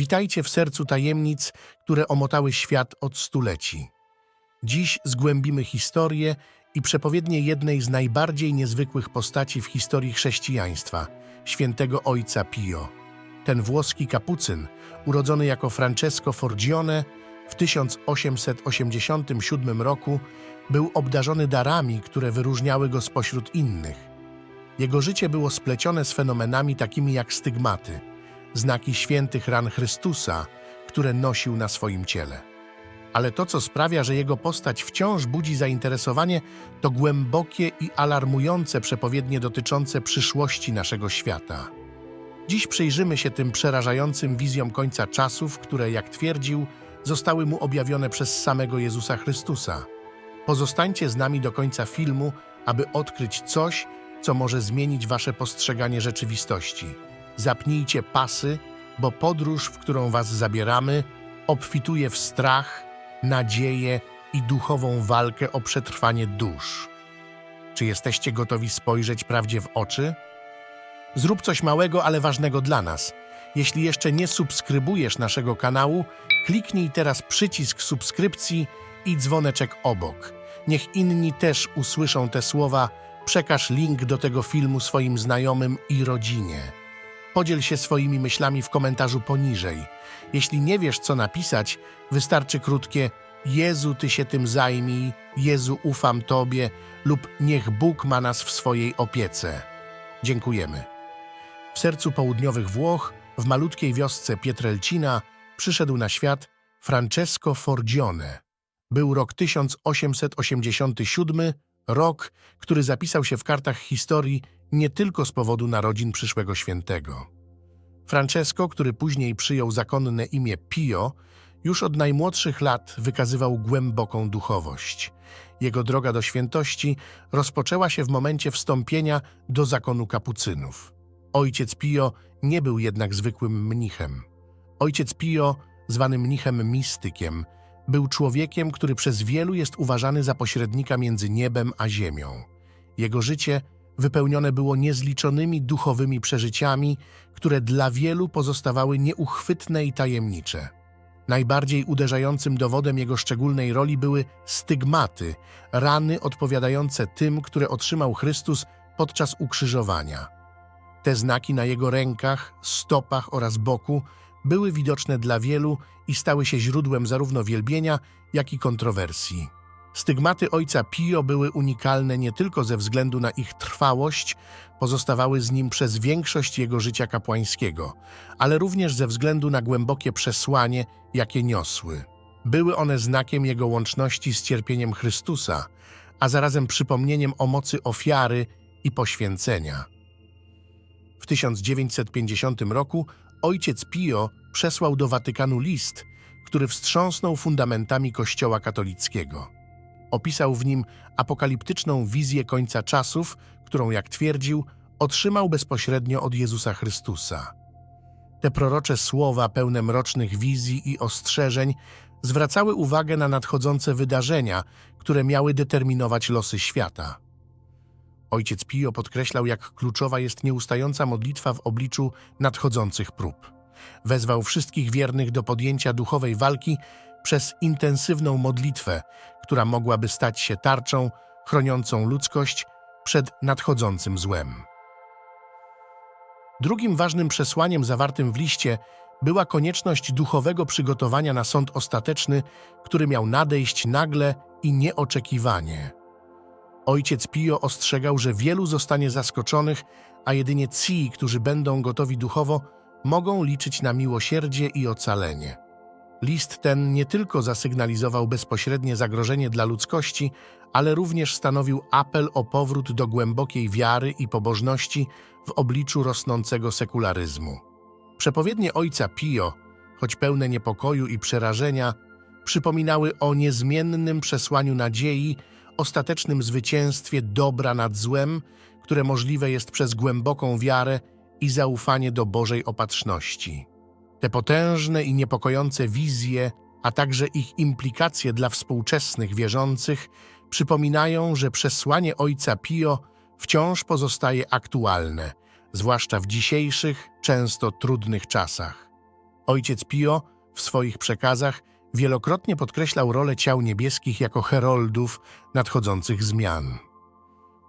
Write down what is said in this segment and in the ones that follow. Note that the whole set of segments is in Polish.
Witajcie w sercu tajemnic, które omotały świat od stuleci. Dziś zgłębimy historię i przepowiednię jednej z najbardziej niezwykłych postaci w historii chrześcijaństwa, świętego ojca Pio. Ten włoski kapucyn, urodzony jako Francesco Forgione w 1887 roku, był obdarzony darami, które wyróżniały go spośród innych. Jego życie było splecione z fenomenami takimi jak stygmaty, znaki świętych ran Chrystusa, które nosił na swoim ciele. Ale to, co sprawia, że jego postać wciąż budzi zainteresowanie, to głębokie i alarmujące przepowiednie dotyczące przyszłości naszego świata. Dziś przyjrzymy się tym przerażającym wizjom końca czasów, które, jak twierdził, zostały mu objawione przez samego Jezusa Chrystusa. Pozostańcie z nami do końca filmu, aby odkryć coś, co może zmienić wasze postrzeganie rzeczywistości. Zapnijcie pasy, bo podróż, w którą was zabieramy, obfituje w strach, nadzieję i duchową walkę o przetrwanie dusz. Czy jesteście gotowi spojrzeć prawdzie w oczy? Zrób coś małego, ale ważnego dla nas. Jeśli jeszcze nie subskrybujesz naszego kanału, kliknij teraz przycisk subskrypcji i dzwoneczek obok. Niech inni też usłyszą te słowa. Przekaż link do tego filmu swoim znajomym i rodzinie. Podziel się swoimi myślami w komentarzu poniżej. Jeśli nie wiesz, co napisać, wystarczy krótkie Jezu, Ty się tym zajmij, Jezu, ufam Tobie lub niech Bóg ma nas w swojej opiece. Dziękujemy. W sercu południowych Włoch, w malutkiej wiosce Pietrelcina, przyszedł na świat Francesco Forgione. Był rok 1887, rok, który zapisał się w kartach historii nie tylko z powodu narodzin przyszłego świętego. Francesco, który później przyjął zakonne imię Pio, już od najmłodszych lat wykazywał głęboką duchowość. Jego droga do świętości rozpoczęła się w momencie wstąpienia do zakonu kapucynów. Ojciec Pio nie był jednak zwykłym mnichem. Ojciec Pio, zwany mnichem mistykiem, był człowiekiem, który przez wielu jest uważany za pośrednika między niebem a ziemią. Jego życie wypełnione było niezliczonymi duchowymi przeżyciami, które dla wielu pozostawały nieuchwytne i tajemnicze. Najbardziej uderzającym dowodem jego szczególnej roli były stygmaty, rany odpowiadające tym, które otrzymał Chrystus podczas ukrzyżowania. Te znaki na jego rękach, stopach oraz boku były widoczne dla wielu i stały się źródłem zarówno wielbienia, jak i kontrowersji. Stygmaty ojca Pio były unikalne nie tylko ze względu na ich trwałość, pozostawały z nim przez większość jego życia kapłańskiego, ale również ze względu na głębokie przesłanie, jakie niosły. Były one znakiem jego łączności z cierpieniem Chrystusa, a zarazem przypomnieniem o mocy ofiary i poświęcenia. W 1950 roku ojciec Pio przesłał do Watykanu list, który wstrząsnął fundamentami Kościoła katolickiego. Opisał w nim apokaliptyczną wizję końca czasów, którą, jak twierdził, otrzymał bezpośrednio od Jezusa Chrystusa. Te prorocze słowa, pełne mrocznych wizji i ostrzeżeń, zwracały uwagę na nadchodzące wydarzenia, które miały determinować losy świata. Ojciec Pio podkreślał, jak kluczowa jest nieustająca modlitwa w obliczu nadchodzących prób. Wezwał wszystkich wiernych do podjęcia duchowej walki przez intensywną modlitwę, która mogłaby stać się tarczą chroniącą ludzkość przed nadchodzącym złem. Drugim ważnym przesłaniem zawartym w liście była konieczność duchowego przygotowania na sąd ostateczny, który miał nadejść nagle i nieoczekiwanie. Ojciec Pio ostrzegał, że wielu zostanie zaskoczonych, a jedynie ci, którzy będą gotowi duchowo, mogą liczyć na miłosierdzie i ocalenie. List ten nie tylko zasygnalizował bezpośrednie zagrożenie dla ludzkości, ale również stanowił apel o powrót do głębokiej wiary i pobożności w obliczu rosnącego sekularyzmu. Przepowiednie ojca Pio, choć pełne niepokoju i przerażenia, przypominały o niezmiennym przesłaniu nadziei, ostatecznym zwycięstwie dobra nad złem, które możliwe jest przez głęboką wiarę i zaufanie do Bożej opatrzności. Te potężne i niepokojące wizje, a także ich implikacje dla współczesnych wierzących przypominają, że przesłanie Ojca Pio wciąż pozostaje aktualne, zwłaszcza w dzisiejszych, często trudnych czasach. Ojciec Pio w swoich przekazach wielokrotnie podkreślał rolę ciał niebieskich jako heroldów nadchodzących zmian.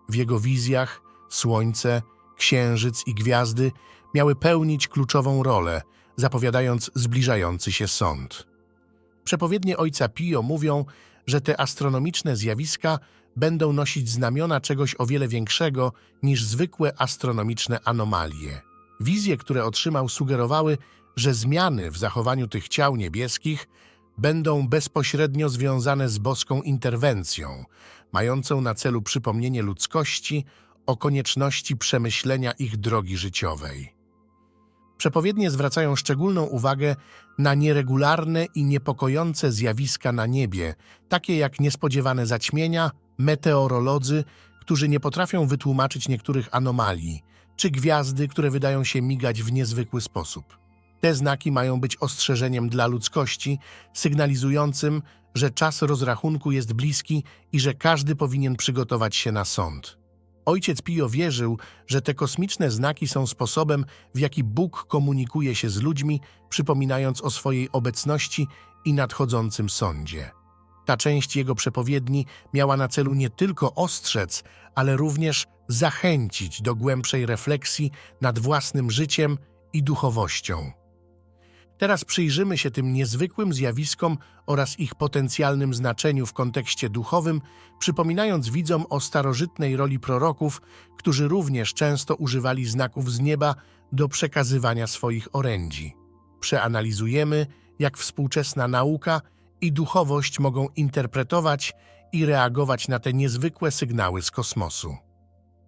W jego wizjach słońce, księżyc i gwiazdy miały pełnić kluczową rolę, zapowiadając zbliżający się sąd. Przepowiednie ojca Pio mówią, że te astronomiczne zjawiska będą nosić znamiona czegoś o wiele większego niż zwykłe astronomiczne anomalie. Wizje, które otrzymał, sugerowały, że zmiany w zachowaniu tych ciał niebieskich będą bezpośrednio związane z boską interwencją, mającą na celu przypomnienie ludzkości o konieczności przemyślenia ich drogi życiowej. Przepowiednie zwracają szczególną uwagę na nieregularne i niepokojące zjawiska na niebie, takie jak niespodziewane zaćmienia, meteorolodzy, którzy nie potrafią wytłumaczyć niektórych anomalii, czy gwiazdy, które wydają się migać w niezwykły sposób. Te znaki mają być ostrzeżeniem dla ludzkości, sygnalizującym, że czas rozrachunku jest bliski i że każdy powinien przygotować się na sąd. Ojciec Pio wierzył, że te kosmiczne znaki są sposobem, w jaki Bóg komunikuje się z ludźmi, przypominając o swojej obecności i nadchodzącym sądzie. Ta część jego przepowiedni miała na celu nie tylko ostrzec, ale również zachęcić do głębszej refleksji nad własnym życiem i duchowością. Teraz przyjrzymy się tym niezwykłym zjawiskom oraz ich potencjalnym znaczeniu w kontekście duchowym, przypominając widzom o starożytnej roli proroków, którzy również często używali znaków z nieba do przekazywania swoich orędzi. Przeanalizujemy, jak współczesna nauka i duchowość mogą interpretować i reagować na te niezwykłe sygnały z kosmosu.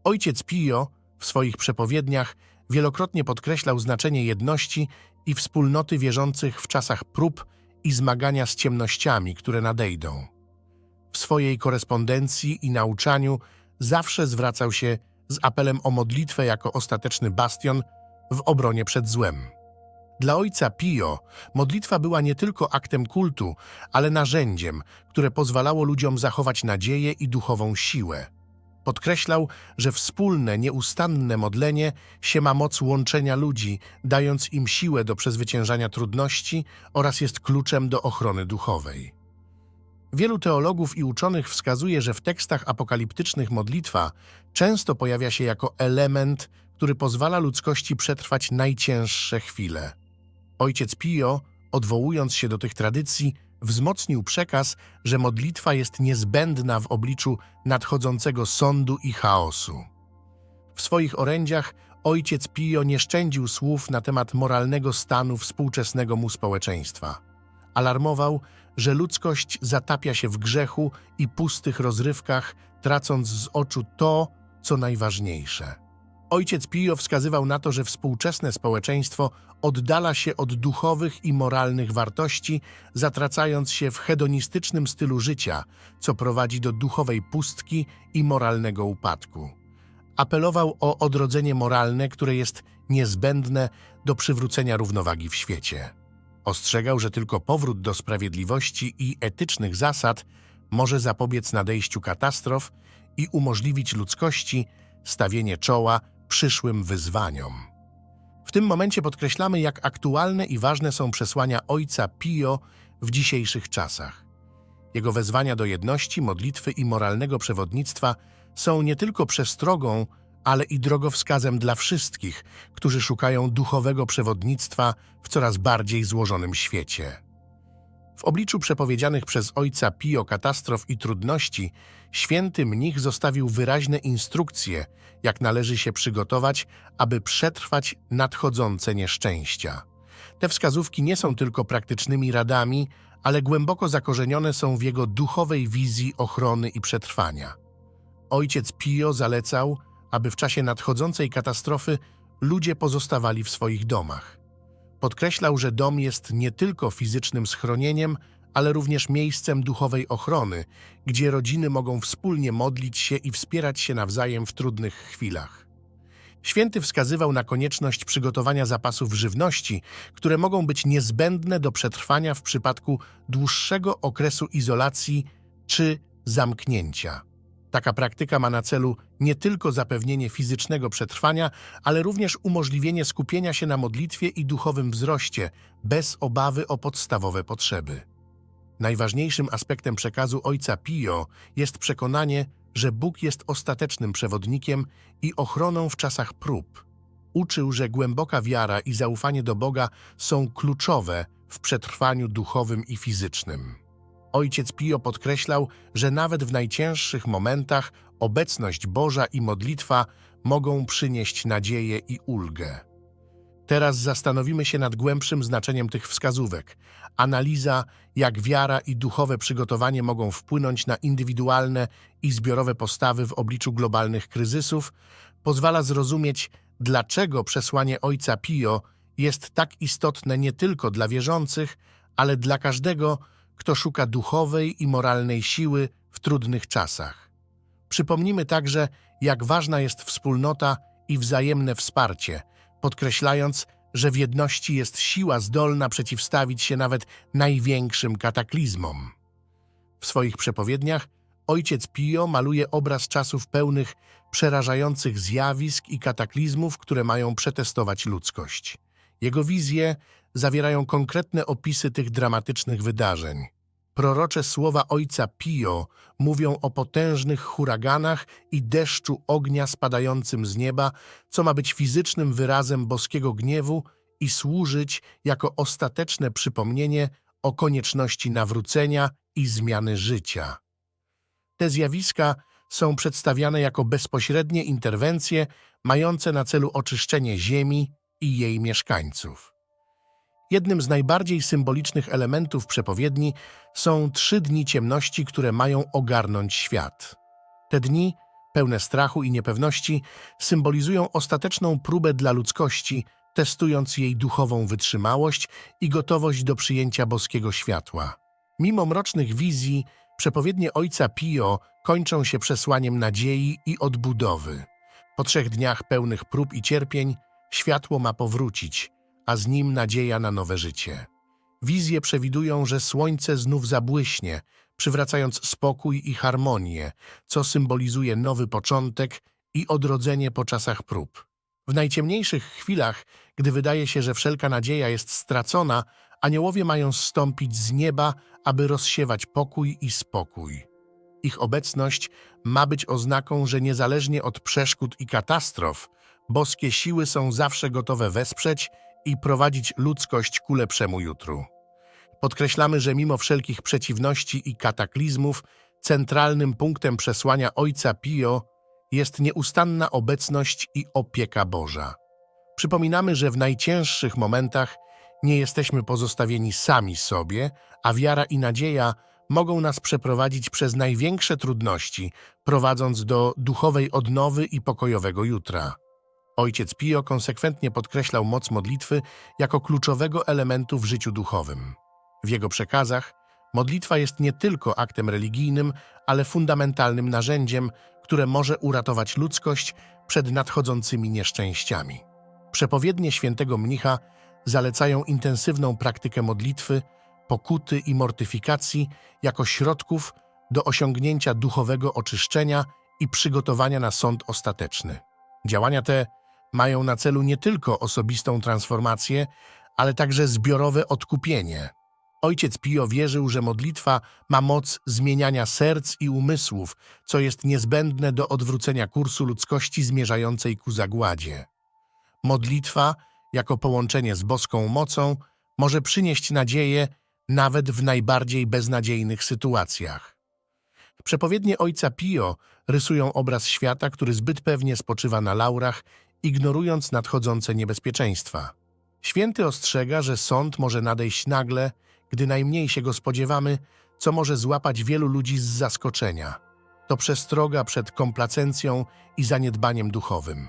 Ojciec Pio w swoich przepowiedniach wielokrotnie podkreślał znaczenie jedności i wspólnoty wierzących w czasach prób i zmagania z ciemnościami, które nadejdą. W swojej korespondencji i nauczaniu zawsze zwracał się z apelem o modlitwę jako ostateczny bastion w obronie przed złem. Dla ojca Pio modlitwa była nie tylko aktem kultu, ale narzędziem, które pozwalało ludziom zachować nadzieję i duchową siłę. Podkreślał, że wspólne, nieustanne modlenie się ma moc łączenia ludzi, dając im siłę do przezwyciężania trudności oraz jest kluczem do ochrony duchowej. Wielu teologów i uczonych wskazuje, że w tekstach apokaliptycznych modlitwa często pojawia się jako element, który pozwala ludzkości przetrwać najcięższe chwile. Ojciec Pio, odwołując się do tych tradycji, wzmocnił przekaz, że modlitwa jest niezbędna w obliczu nadchodzącego sądu i chaosu. W swoich orędziach ojciec Pio nie szczędził słów na temat moralnego stanu współczesnego mu społeczeństwa. Alarmował, że ludzkość zatapia się w grzechu i pustych rozrywkach, tracąc z oczu to, co najważniejsze. Ojciec Pio wskazywał na to, że współczesne społeczeństwo oddala się od duchowych i moralnych wartości, zatracając się w hedonistycznym stylu życia, co prowadzi do duchowej pustki i moralnego upadku. Apelował o odrodzenie moralne, które jest niezbędne do przywrócenia równowagi w świecie. Ostrzegał, że tylko powrót do sprawiedliwości i etycznych zasad może zapobiec nadejściu katastrof i umożliwić ludzkości stawienie czoła przyszłym wyzwaniom. W tym momencie podkreślamy, jak aktualne i ważne są przesłania Ojca Pio w dzisiejszych czasach. Jego wezwania do jedności, modlitwy i moralnego przewodnictwa są nie tylko przestrogą, ale i drogowskazem dla wszystkich, którzy szukają duchowego przewodnictwa w coraz bardziej złożonym świecie. W obliczu przepowiedzianych przez ojca Pio katastrof i trudności, święty mnich zostawił wyraźne instrukcje, jak należy się przygotować, aby przetrwać nadchodzące nieszczęścia. Te wskazówki nie są tylko praktycznymi radami, ale głęboko zakorzenione są w jego duchowej wizji ochrony i przetrwania. Ojciec Pio zalecał, aby w czasie nadchodzącej katastrofy ludzie pozostawali w swoich domach. Podkreślał, że dom jest nie tylko fizycznym schronieniem, ale również miejscem duchowej ochrony, gdzie rodziny mogą wspólnie modlić się i wspierać się nawzajem w trudnych chwilach. Święty wskazywał na konieczność przygotowania zapasów żywności, które mogą być niezbędne do przetrwania w przypadku dłuższego okresu izolacji czy zamknięcia. Taka praktyka ma na celu nie tylko zapewnienie fizycznego przetrwania, ale również umożliwienie skupienia się na modlitwie i duchowym wzroście, bez obawy o podstawowe potrzeby. Najważniejszym aspektem przekazu ojca Pio jest przekonanie, że Bóg jest ostatecznym przewodnikiem i ochroną w czasach prób. Uczył, że głęboka wiara i zaufanie do Boga są kluczowe w przetrwaniu duchowym i fizycznym. Ojciec Pio podkreślał, że nawet w najcięższych momentach obecność Boża i modlitwa mogą przynieść nadzieję i ulgę. Teraz zastanowimy się nad głębszym znaczeniem tych wskazówek. Analiza, jak wiara i duchowe przygotowanie mogą wpłynąć na indywidualne i zbiorowe postawy w obliczu globalnych kryzysów, pozwala zrozumieć, dlaczego przesłanie Ojca Pio jest tak istotne nie tylko dla wierzących, ale dla każdego, kto szuka duchowej i moralnej siły w trudnych czasach. Przypomnimy także, jak ważna jest wspólnota i wzajemne wsparcie, podkreślając, że w jedności jest siła zdolna przeciwstawić się nawet największym kataklizmom. W swoich przepowiedniach ojciec Pio maluje obraz czasów pełnych przerażających zjawisk i kataklizmów, które mają przetestować ludzkość. Jego wizje zawierają konkretne opisy tych dramatycznych wydarzeń. Prorocze słowa ojca Pio mówią o potężnych huraganach i deszczu ognia spadającym z nieba, co ma być fizycznym wyrazem boskiego gniewu i służyć jako ostateczne przypomnienie o konieczności nawrócenia i zmiany życia. Te zjawiska są przedstawiane jako bezpośrednie interwencje mające na celu oczyszczenie ziemi i jej mieszkańców. Jednym z najbardziej symbolicznych elementów przepowiedni są trzy dni ciemności, które mają ogarnąć świat. Te dni, pełne strachu i niepewności, symbolizują ostateczną próbę dla ludzkości, testując jej duchową wytrzymałość i gotowość do przyjęcia boskiego światła. Mimo mrocznych wizji, przepowiednie ojca Pio kończą się przesłaniem nadziei i odbudowy. Po trzech dniach pełnych prób i cierpień, światło ma powrócić, a z nim nadzieja na nowe życie. Wizje przewidują, że słońce znów zabłyśnie, przywracając spokój i harmonię, co symbolizuje nowy początek i odrodzenie po czasach prób. W najciemniejszych chwilach, gdy wydaje się, że wszelka nadzieja jest stracona, aniołowie mają zstąpić z nieba, aby rozsiewać pokój i spokój. Ich obecność ma być oznaką, że niezależnie od przeszkód i katastrof, boskie siły są zawsze gotowe wesprzeć i prowadzić ludzkość ku lepszemu jutru. Podkreślamy, że mimo wszelkich przeciwności i kataklizmów, centralnym punktem przesłania Ojca Pio jest nieustanna obecność i opieka Boża. Przypominamy, że w najcięższych momentach nie jesteśmy pozostawieni sami sobie, a wiara i nadzieja mogą nas przeprowadzić przez największe trudności, prowadząc do duchowej odnowy i pokojowego jutra. Ojciec Pio konsekwentnie podkreślał moc modlitwy jako kluczowego elementu w życiu duchowym. W jego przekazach modlitwa jest nie tylko aktem religijnym, ale fundamentalnym narzędziem, które może uratować ludzkość przed nadchodzącymi nieszczęściami. Przepowiednie świętego mnicha zalecają intensywną praktykę modlitwy, pokuty i mortyfikacji jako środków do osiągnięcia duchowego oczyszczenia i przygotowania na sąd ostateczny. Działania te mają na celu nie tylko osobistą transformację, ale także zbiorowe odkupienie. Ojciec Pio wierzył, że modlitwa ma moc zmieniania serc i umysłów, co jest niezbędne do odwrócenia kursu ludzkości zmierzającej ku zagładzie. Modlitwa, jako połączenie z boską mocą, może przynieść nadzieję nawet w najbardziej beznadziejnych sytuacjach. Przepowiednie ojca Pio rysują obraz świata, który zbyt pewnie spoczywa na laurach ignorując nadchodzące niebezpieczeństwa. Święty ostrzega, że sąd może nadejść nagle, gdy najmniej się go spodziewamy, co może złapać wielu ludzi z zaskoczenia. To przestroga przed komplacencją i zaniedbaniem duchowym.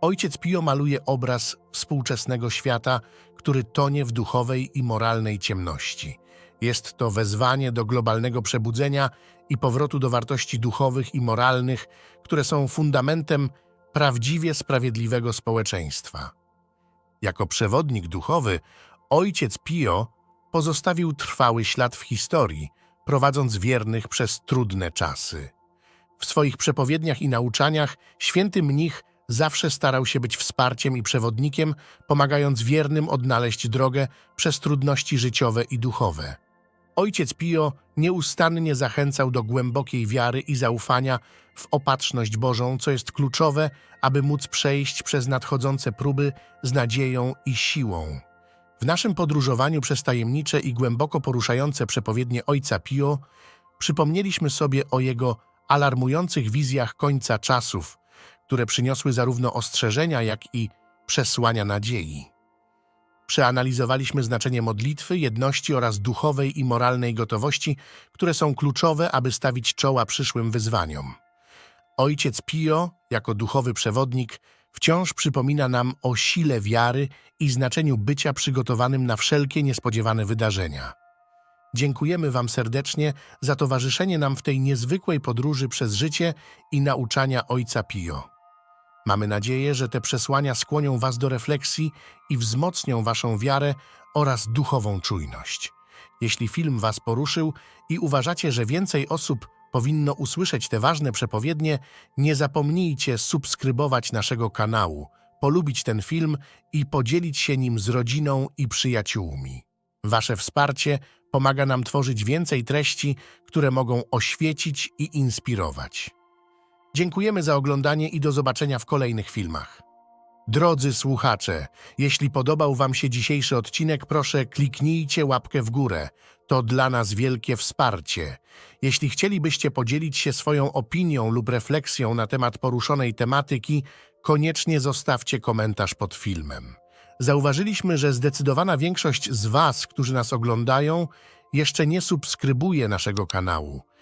Ojciec Pio maluje obraz współczesnego świata, który tonie w duchowej i moralnej ciemności. Jest to wezwanie do globalnego przebudzenia i powrotu do wartości duchowych i moralnych, które są fundamentem prawdziwie sprawiedliwego społeczeństwa. Jako przewodnik duchowy, ojciec Pio pozostawił trwały ślad w historii, prowadząc wiernych przez trudne czasy. W swoich przepowiedniach i nauczaniach święty mnich zawsze starał się być wsparciem i przewodnikiem, pomagając wiernym odnaleźć drogę przez trudności życiowe i duchowe. Ojciec Pio nieustannie zachęcał do głębokiej wiary i zaufania w opatrzność Bożą, co jest kluczowe, aby móc przejść przez nadchodzące próby z nadzieją i siłą. W naszym podróżowaniu przez tajemnicze i głęboko poruszające przepowiednie Ojca Pio przypomnieliśmy sobie o jego alarmujących wizjach końca czasów, które przyniosły zarówno ostrzeżenia, jak i przesłania nadziei. Przeanalizowaliśmy znaczenie modlitwy, jedności oraz duchowej i moralnej gotowości, które są kluczowe, aby stawić czoła przyszłym wyzwaniom. Ojciec Pio, jako duchowy przewodnik, wciąż przypomina nam o sile wiary i znaczeniu bycia przygotowanym na wszelkie niespodziewane wydarzenia. Dziękujemy Wam serdecznie za towarzyszenie nam w tej niezwykłej podróży przez życie i nauczania Ojca Pio. Mamy nadzieję, że te przesłania skłonią Was do refleksji i wzmocnią Waszą wiarę oraz duchową czujność. Jeśli film Was poruszył i uważacie, że więcej osób powinno usłyszeć te ważne przepowiednie, nie zapomnijcie subskrybować naszego kanału, polubić ten film i podzielić się nim z rodziną i przyjaciółmi. Wasze wsparcie pomaga nam tworzyć więcej treści, które mogą oświecić i inspirować. Dziękujemy za oglądanie i do zobaczenia w kolejnych filmach. Drodzy słuchacze, jeśli podobał Wam się dzisiejszy odcinek, proszę kliknijcie łapkę w górę. To dla nas wielkie wsparcie. Jeśli chcielibyście podzielić się swoją opinią lub refleksją na temat poruszonej tematyki, koniecznie zostawcie komentarz pod filmem. Zauważyliśmy, że zdecydowana większość z Was, którzy nas oglądają, jeszcze nie subskrybuje naszego kanału.